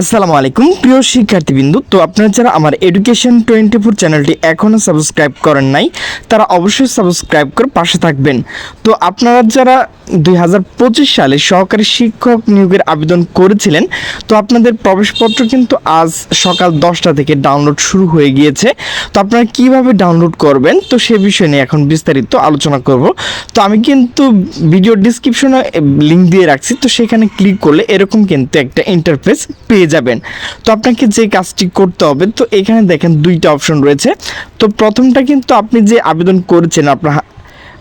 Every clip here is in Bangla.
আসসালামু আলাইকুম। প্রিয় শিক্ষার্থীবৃন্দ, তো আপনারা যারা আমার এডুকেশন টোয়েন্টি ফোর চ্যানেলটি এখনও সাবস্ক্রাইব করেন নাই, তারা অবশ্যই সাবস্ক্রাইব করে পাশে থাকবেন। তো আপনারা যারা দুই হাজার পঁচিশ সালে সহকারী শিক্ষক নিয়োগের আবেদন করেছিলেন। তো আপনাদের প্রবেশপত্র কিন্তু আজ সকাল দশটা থেকে ডাউনলোড শুরু হয়ে গিয়েছে। তো আপনারা কীভাবে ডাউনলোড করবেন? তো সে বিষয় নিয়ে এখন বিস্তারিত আলোচনা করব। তো আমি কিন্তু ভিডিও ডিসক্রিপশনে লিঙ্ক দিয়ে রাখছি। তো সেখানে ক্লিক করলে এরকম কিন্তু একটা ইন্টারফেস পেয়ে যাবেন। তো আপনাকে যে কাজটি করতে হবে, তো এখানে দেখেন দুইটা অপশন রয়েছে। তো প্রথমটা কিন্তু আপনি যে আবেদন করেছেন আপনার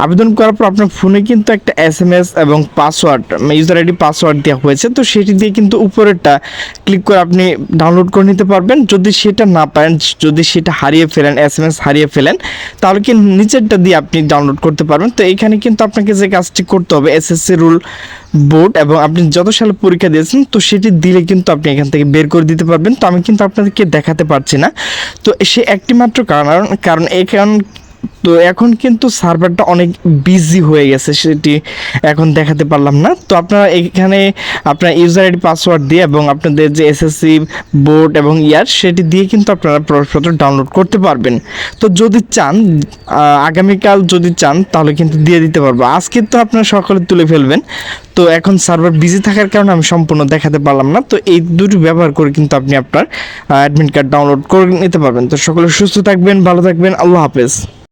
আবেদন করার পর আপনার ফোনে কিন্তু একটা এস এম এস এবং পাসওয়ার্ড ইউজার আইডি পাসওয়ার্ড দেওয়া হয়েছে। তো সেটি দিয়ে কিন্তু উপরেরটা ক্লিক করে আপনি ডাউনলোড করে নিতে পারবেন। যদি সেটা না পারেন, যদি সেটা হারিয়ে ফেলেন এস এম এস হারিয়ে ফেলেন, তাহলে কি নিচেরটা দিয়ে আপনি ডাউনলোড করতে পারবেন। তো এখানে কিন্তু আপনাকে যে কাজটি করতে হবে এসএসসি রুল বোর্ড এবং আপনি যত সালে পরীক্ষা দিয়েছেন, তো সেটি দিলে কিন্তু আপনি এখান থেকে বের করে দিতে পারবেন। তো আমি কিন্তু আপনাদেরকে দেখাতে পারছি না। তো সে একটি মাত্র কারণ কারণ এখান তো এখন কিন্তু সার্ভারটা অনেক বিজি হয়ে গেছে, সেটি এখন দেখাতে পারলাম না। তো আপনারা এখানে আপনার ইউজার আইডি পাসওয়ার্ড দিয়ে এবং আপনাদের যে এসএসসি বোর্ড এবং ইয়ার, সেটি দিয়ে কিন্তু আপনারা প্রবেশপত্র ডাউনলোড করতে পারবেন। তো যদি চান আগামীকাল যদি চান, তাহলে কিন্তু দিয়ে দিতে পারব। আজকে তো আপনারা সকলে তুলে ফেলবেন। তো এখন সার্ভার বিজি থাকার কারণে আমি সম্পূর্ণ দেখাতে পারলাম না। তো এই দুটি ব্যবহার করে কিন্তু আপনি আপনার অ্যাডমিট কার্ড ডাউনলোড করে নিতে পারবেন। তো সকলে সুস্থ থাকবেন, ভালো থাকবেন, আল্লাহ হাফেজ।